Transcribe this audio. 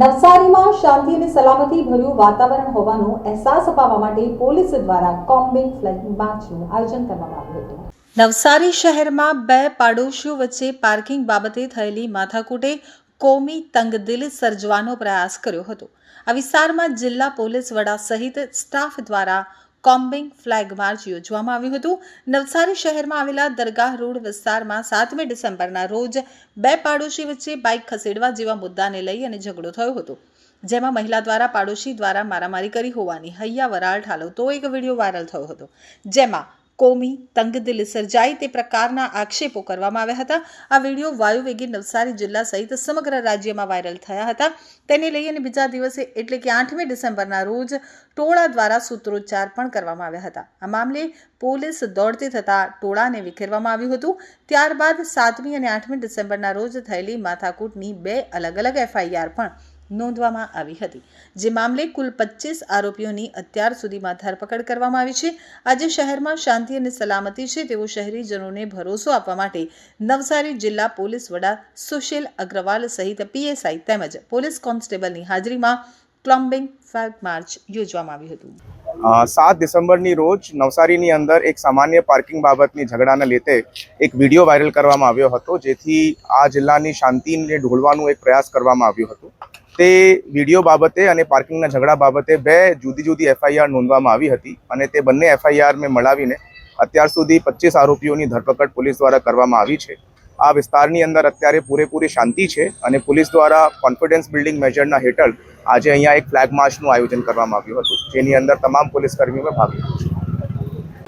નવસારીમાં શાંતિ અને સલામતી ભર્યું વાતાવરણ હોવાનો અહેસાસ અપાવવા માટે પોલીસ દ્વારા કોમ્બિંગ ફ્લેગ માર્ચનું આયોજન કરવામાં આવ્યું હતું. નવસારી શહેરમાં બે પાડોશીઓ વચ્ચે પાર્કિંગ બાબતે થયેલી માથાકૂટે કોમી તંગદિલ સર્જવાનો પ્રયાસ કર્યો હતો. આ વિસ્તારમાં જિલ્લા પોલીસ વડા સહિત સ્ટાફ દ્વારા કોમ્બિંગ ફ્લેગ માર્ચ યોજવામાં આવ્યું હતું. નવસારી શહેરમાં આવેલા દરગાહ રોડ વિસ્તારમાં સાતમી ડિસેમ્બરના રોજ બે પાડોશી વચ્ચે બાઇક ખસેડવા જેવા મુદ્દાને લઈ અને ઝઘડો થયો હતો. જેમાં મહિલા દ્વારા પાડોશી દ્વારા મારામારી કરી હોવાની હૈયા વરાળ ઠાલવતો એક વીડિયો વાયરલ થયો હતો. જેમાં કોમી તંગદિલ સર્જાઈ તે પ્રકારના આક્ષેપો કરવામાં આવ્યા હતા. આ વીડિયો વાયુવેગી નવસારી જિલ્લા સહિત સમગ્ર રાજ્યમાં વાયરલ થયા હતા. તેને લઈ અને બીજા દિવસે એટલે કે આઠમી ડિસેમ્બરના રોજ ટોળા દ્વારા સૂત્રોચ્ચાર પણ કરવામાં આવ્યા હતા. આ મામલે પોલીસ દોડતી થતાં ટોળાને વિખેરવામાં આવ્યું હતું. ત્યારબાદ સાતમી અને આઠમી ડિસેમ્બરના રોજ થયેલી માથાકૂટની બે અલગ અલગ એફઆઈઆર પણ નોંધવામાં આવી હતી, જે મામલે કુલ પચીસ આરોપીઓની અત્યાર સુધીમાં ધરપકડ કરવામાં આવી છે. આજે શહેરમાં શાંતિ અને સલામતી છે તેવો શહેરીજનોને ભરોસો આપવા માટે નવસારી જિલ્લા પોલીસ વડા સુશીલ અગ્રવાલ સહિત પીએસઆઈ તેમજ પોલીસ કોન્સ્ટેબલની હાજરીમાં ક્લમ્બિંગ ફ્લેગ માર્ચ યોજવામાં આવ્યું હતું. સાત ડિસેમ્બરની રોજ નવસારીની અંદર એક સામાન્ય પાર્કિંગ બાબતની ઝઘડાને લીધે એક વીડિયો વાયરલ કરવામાં આવ્યો હતો, જેથી આ જિલ્લાની શાંતિને ઢોળવાનું એક પ્રયાસ કરવામાં આવ્યો હતો. તે વીડિયો બાબતે અને પાર્કિંગના ઝઘડા બાબતે બે જુદી જુદી એફઆઈઆર નોંધવામાં આવી હતી અને તે બંને એફઆઈઆર મેં મળાવીને અત્યાર સુધી પચીસ આરોપીઓની ધરપકડ પોલીસ દ્વારા કરવામાં આવી છે. આ વિસ્તારની અંદર અત્યારે પૂરેપૂરી શાંતિ છે અને પોલીસ દ્વારા કોન્ફિડન્સ બિલ્ડિંગ મેજરના હેઠળ આજે અહીંયા એક ફ્લેગ માર્ચનું આયોજન કરવામાં આવ્યું હતું. જેની અંદર તમામ પોલીસ કર્મીઓએ ભાગ લીધો છે.